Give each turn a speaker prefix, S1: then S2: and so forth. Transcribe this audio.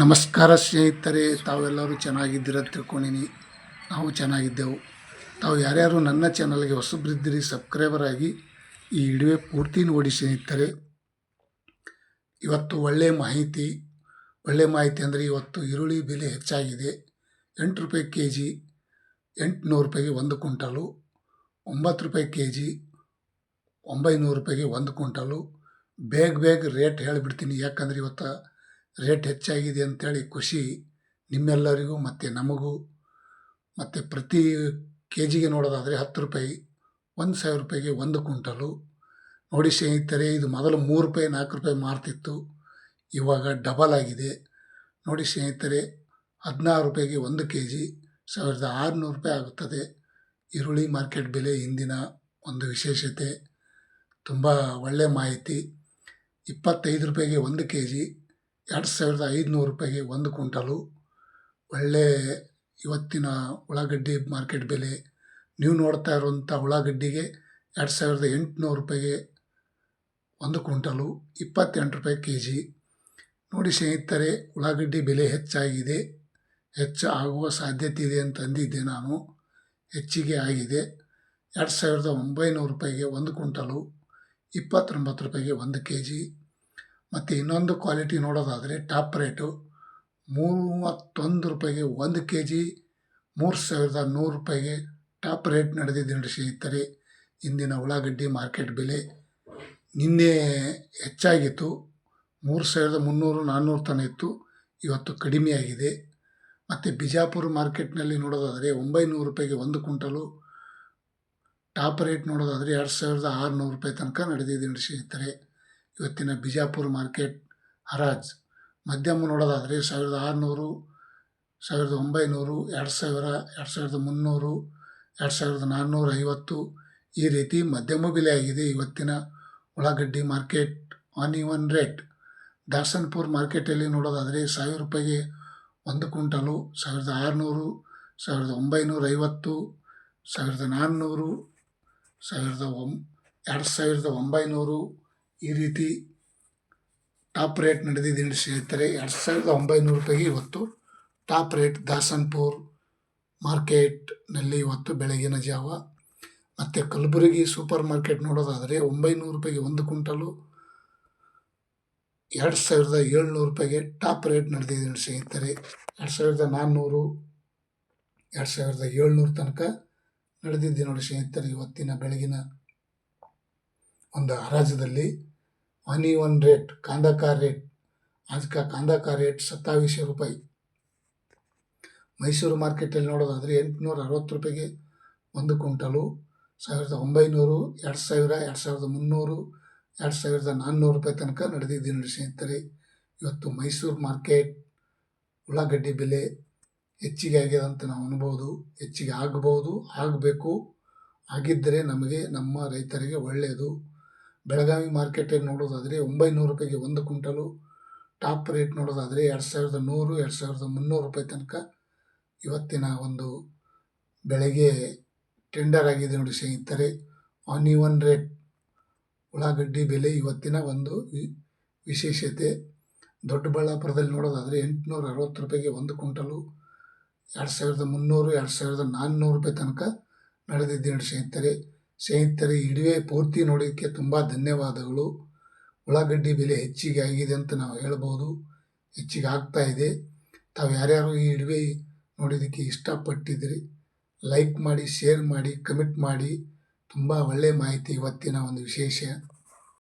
S1: ನಮಸ್ಕಾರ ಸ್ನೇಹಿತರೆ, ತಾವೆಲ್ಲರೂ ಚೆನ್ನಾಗಿದ್ದೀರ ತಿಳ್ಕೊಂಡಿನಿ. ನಾವು ಚೆನ್ನಾಗಿದ್ದೆವು. ತಾವು ಯಾರ್ಯಾರು ನನ್ನ ಚಾನಲ್ಗೆ ಹೊಸಬ್ರಿದ್ದೀರಿ, ಸಬ್ಸ್ಕ್ರೈಬರ್ ಆಗಿ ಈ ವಿಡಿಯೋ ಪೂರ್ತಿ ನೋಡಿ ಸ್ನೇಹಿತರೆ. ಇವತ್ತು ಒಳ್ಳೆಯ ಮಾಹಿತಿ ಒಳ್ಳೆಯ ಮಾಹಿತಿ ಅಂದರೆ ಇವತ್ತು ಈರುಳ್ಳಿ ಬೆಲೆ ಹೆಚ್ಚಾಗಿದೆ. ಎಂಟು ರೂಪಾಯಿ ಕೆ ಜಿ ಎಂಟುನೂರು ರೂಪಾಯಿಗೆ ಒಂದು ಕ್ವಿಂಟಲು, ಒಂಬತ್ತು ರೂಪಾಯಿ ಕೆ ಜಿ ಒಂಬೈನೂರು ರೂಪಾಯಿಗೆ ಒಂದು ಕ್ವಿಂಟಲು. ಬೇಗ ಬೇಗ ರೇಟ್ ಹೇಳಿಬಿಡ್ತೀನಿ, ಯಾಕಂದರೆ ಇವತ್ತು ರೇಟ್ ಹೆಚ್ಚಾಗಿದೆ ಅಂತೇಳಿ ಖುಷಿ ನಿಮ್ಮೆಲ್ಲರಿಗೂ ಮತ್ತು ನಮಗೂ. ಮತ್ತು ಪ್ರತಿ ಕೆ ಜಿಗೆ ನೋಡೋದಾದರೆ ಹತ್ತು ರೂಪಾಯಿ, ಒಂದು ಸಾವಿರ ರೂಪಾಯಿಗೆ ಒಂದು ಕ್ವಿಂಟಲು. ನೋಡಿ ಸ್ನೇಹಿತರೆ, ಇದು ಮೊದಲು ಮೂರು ರೂಪಾಯಿ, ನಾಲ್ಕು ರೂಪಾಯಿ ಮಾರ್ತಿತ್ತು. ಇವಾಗ ಡಬಲ್ ಆಗಿದೆ. ನೋಡಿ ಸ್ನೇಹಿತರೆ, ಹದಿನಾರು ರೂಪಾಯಿಗೆ ಒಂದು ಕೆ ಜಿ ಸಾವಿರದ ಆರುನೂರು ರೂಪಾಯಿ ಆಗುತ್ತದೆ. ಈರುಳ್ಳಿ ಮಾರ್ಕೆಟ್ ಬೆಲೆ ಇಂದಿನ ಒಂದು ವಿಶೇಷತೆ. ತುಂಬ ಒಳ್ಳೆಯ ಮಾಹಿತಿ. ಇಪ್ಪತ್ತೈದು ರೂಪಾಯಿಗೆ ಒಂದು ಕೆ ಜಿ ಎರಡು ಸಾವಿರದ ಐದುನೂರು ರೂಪಾಯಿಗೆ ಒಂದು ಕುಂಟಲು ಒಳ್ಳೆ ಇವತ್ತಿನ ಉಳ್ಳಾಗಡ್ಡಿ ಮಾರ್ಕೆಟ್ ಬೆಲೆ. ನೀವು ನೋಡ್ತಾ ಇರುವಂಥ ಉಳ್ಳಾಗಡ್ಡಿಗೆ ಎರಡು ಸಾವಿರದ ಎಂಟುನೂರು ರೂಪಾಯಿಗೆ ಒಂದು ಕುಂಟಲು ಇಪ್ಪತ್ತೆಂಟು ರೂಪಾಯಿ ಕೆ ಜಿ ನೋಡಿ ಸ್ನೇಹಿತರೆ, ಉಳ್ಳಾಗಡ್ಡಿ ಬೆಲೆ ಹೆಚ್ಚಾಗಿದೆ. ಹೆಚ್ಚು ಆಗುವ ಸಾಧ್ಯತೆ ಇದೆ ಅಂತ ಅಂದಿದ್ದೆ ನಾನು. ಹೆಚ್ಚಿಗೆ ಆಗಿದೆ. ಎರಡು ಸಾವಿರದ ಒಂಬೈನೂರು ರೂಪಾಯಿಗೆ ಒಂದು ಕುಂಟಲು ಇಪ್ಪತ್ತೊಂಬತ್ತು ರೂಪಾಯಿಗೆ ಒಂದು ಕೆ ಜಿ ಮತ್ತು ಇನ್ನೊಂದು ಕ್ವಾಲಿಟಿ ನೋಡೋದಾದರೆ ಟಾಪ್ ರೇಟು ಮೂವತ್ತೊಂದು ರೂಪಾಯಿಗೆ ಒಂದು ಕೆ ಜಿ ಮೂರು ಸಾವಿರದ ನೂರು ರೂಪಾಯಿಗೆ ಟಾಪ್ ರೇಟ್ ನಡೆದಿದ್ದು ನೋಡಿ ಸ್ನೇಹಿತರೆ. ಇಂದಿನ ಉಳ್ಳಾಗಡ್ಡಿ ಮಾರ್ಕೆಟ್ ಬೆಲೆ ನಿನ್ನೆ ಹೆಚ್ಚಾಗಿತ್ತು. ಮೂರು ಸಾವಿರದ ಮುನ್ನೂರು, ನಾನ್ನೂರು ತನ ಇತ್ತು. ಇವತ್ತು ಕಡಿಮೆಯಾಗಿದೆ ಮತ್ತು ಬಿಜಾಪುರ ಮಾರ್ಕೆಟ್ನಲ್ಲಿ ನೋಡೋದಾದರೆ ಒಂಬೈನೂರು ರೂಪಾಯಿಗೆ ಒಂದು ಕ್ವಿಂಟಲು ಟಾಪ್ ರೇಟ್ ನೋಡೋದಾದರೆ ಎರಡು ಸಾವಿರದ ಆರುನೂರು ರೂಪಾಯಿ ತನಕ ನಡೆದಿದೆ ನೋಡಿ ಸ್ನೇಹಿತರೆ. ಇವತ್ತಿನ ಬಿಜಾಪುರ ಮಾರ್ಕೆಟ್ ಹರಾಜ್. ಮಧ್ಯಮ ನೋಡೋದಾದರೆ ಸಾವಿರದ ಆರುನೂರು, ಸಾವಿರದ ಒಂಬೈನೂರು, ಎರಡು ಸಾವಿರ, ಎರಡು ಸಾವಿರದ ಮುನ್ನೂರು, ಎರಡು ಸಾವಿರದ ನಾನ್ನೂರ ಐವತ್ತು ಈ ರೀತಿ ಮಧ್ಯಮ ಬೆಲೆ ಆಗಿದೆ ಇವತ್ತಿನ ಉಳ್ಳಾಗಡ್ಡಿ market on even rate. Dasanpur ಮಾರ್ಕೆಟಲ್ಲಿ ನೋಡೋದಾದರೆ ಸಾವಿರ ರೂಪಾಯಿಗೆ ಒಂದು ಕ್ವಿಂಟಲು ಸಾವಿರದ ಆರುನೂರು, ಸಾವಿರದ ಒಂಬೈನೂರ ಐವತ್ತು, ಸಾವಿರದ ನಾನ್ನೂರು, ಸಾವಿರದ ಒಂ, ಎರಡು ಸಾವಿರದ ಒಂಬೈನೂರು ಈ ರೀತಿ ಟಾಪ್ ರೇಟ್ ನಡೆದಿದೆ ಎಂದು ಸ್ನೇಹಿತರೆ. ಎರಡು ಸಾವಿರದ ಒಂಬೈನೂರು ರೂಪಾಯಿಗೆ ಇವತ್ತು ಟಾಪ್ ರೇಟ್ ದಾಸನ್ಪುರ್ ಮಾರ್ಕೆಟ್ನಲ್ಲಿ ಇವತ್ತು ಬೆಳಗಿನ ಜಾವ. ಮತ್ತು ಕಲಬುರಗಿ ಸೂಪರ್ ಮಾರ್ಕೆಟ್ ನೋಡೋದಾದರೆ ಒಂಬೈನೂರು ರೂಪಾಯಿಗೆ ಒಂದು ಕ್ವಿಂಟಲು ಎರಡು ಸಾವಿರದ ಏಳ್ನೂರು ರೂಪಾಯಿಗೆ ಟಾಪ್ ರೇಟ್ ನಡೆದಿದೆ ಎಂದು ಸ್ನೇಹಿತರೆ. ಎರಡು ಸಾವಿರದ ನಾನ್ನೂರು, ಎರಡು ಸಾವಿರದ ಏಳ್ನೂರು ತನಕ ನಡೆದಿದ್ದೆ ನೋಡಿ ಸ್ನೇಹಿತರೆ ಇವತ್ತಿನ ಬೆಳಗಿನ ಒಂದು ಹರಾಜದಲ್ಲಿ. ಆನ್ ಒನ್ ರೇಟ್ ಕಾಂದಾ ರೇಟ್ ಕಾಂದಾ ಕಾ ರೇಟ್ ಸತ್ತಾವೀಸ ರೂಪಾಯಿ. ಮೈಸೂರು ಮಾರ್ಕೆಟಲ್ಲಿ ನೋಡೋದಾದರೆ ಎಂಟುನೂರ ಅರವತ್ತು ರೂಪಾಯಿಗೆ ಒಂದು ಕ್ವಿಂಟಲು. ಸಾವಿರದ ಒಂಬೈನೂರು, ಎರಡು ಸಾವಿರ, ಎರಡು ಸಾವಿರದ ಮುನ್ನೂರು, ಎರಡು ಸಾವಿರದ ನಾನ್ನೂರು ರೂಪಾಯಿ ತನಕ ನಡೆದಿದ್ದೆ ನೋಡಿ ಸ್ನೇಹಿತರೆ. ಇವತ್ತು ಮೈಸೂರು ಮಾರ್ಕೆಟ್ ಉಳ್ಳಾಗಡ್ಡಿ ಬೆಲೆ ಹೆಚ್ಚಿಗೆ ಆಗಿದೆ ಅಂತ ನಾವು ಅನ್ಬೋದು. ಹೆಚ್ಚಿಗೆ ಆಗಬಹುದು ಆಗಬೇಕು. ಆಗಿದ್ದರೆ ನಮಗೆ ನಮ್ಮ ರೈತರಿಗೆ ಒಳ್ಳೆಯದು. ಬೆಳಗಾವಿ ಮಾರ್ಕೆಟಲ್ಲಿ ನೋಡೋದಾದರೆ ಒಂಬೈನೂರು ರೂಪಾಯಿಗೆ ಒಂದು ಕ್ವಿಂಟಲು, ಟಾಪ್ ರೇಟ್ ನೋಡೋದಾದರೆ ಎರಡು ಸಾವಿರದ ನೂರು, ಎರಡು ಸಾವಿರದ ಮುನ್ನೂರು ರೂಪಾಯಿ ತನಕ ಇವತ್ತಿನ ಒಂದು ಬೆಳೆಗೆ ಟೆಂಡರ್ ಆಗಿದೆ ನೋಡಿ ಸ್ನೇಹಿತರೆ. ಆನ್ ಇವನ್ ರೇಟ್ ಉಳ್ಳಾಗಡ್ಡಿ ಬೆಲೆ ಇವತ್ತಿನ ಒಂದು ವಿಶೇಷತೆ. ದೊಡ್ಡಬಳ್ಳಾಪುರದಲ್ಲಿ ನೋಡೋದಾದರೆ ಎಂಟುನೂರ ಅರವತ್ತು ರೂಪಾಯಿಗೆ ಒಂದು ಕ್ವಿಂಟಲು, ಎರಡು ಸಾವಿರದ ಮುನ್ನೂರು, ಎರಡು ಸಾವಿರದ ನಾನ್ನೂರು ರೂಪಾಯಿ ತನಕ ನಡೆದಿದ್ದೆ ನೋಡಿ ಸ್ನೇಹಿತರೆ. ಸ್ನೇಹಿತರೆ ಇಡುವೆ ಪೂರ್ತಿ ನೋಡೋದಕ್ಕೆ ತುಂಬ ಧನ್ಯವಾದಗಳು. ಉಳ್ಳಾಗಡ್ಡಿ ಬೆಲೆ ಹೆಚ್ಚಿಗೆ ಆಗಿದೆ ಅಂತ ನಾವು ಹೇಳ್ಬೋದು. ಹೆಚ್ಚಿಗೆ ಆಗ್ತಾ ಇದೆ. ತಾವು ಯಾರ್ಯಾರು ಈ ಇಡುವೆ ನೋಡೋದಕ್ಕೆ ಇಷ್ಟಪಟ್ಟಿದ್ರಿ ಲೈಕ್ ಮಾಡಿ, ಶೇರ್ ಮಾಡಿ, ಕಮೆಂಟ್ ಮಾಡಿ. ತುಂಬ ಒಳ್ಳೆಯ ಮಾಹಿತಿ ಇವತ್ತಿನ ಒಂದು ವಿಶೇಷ.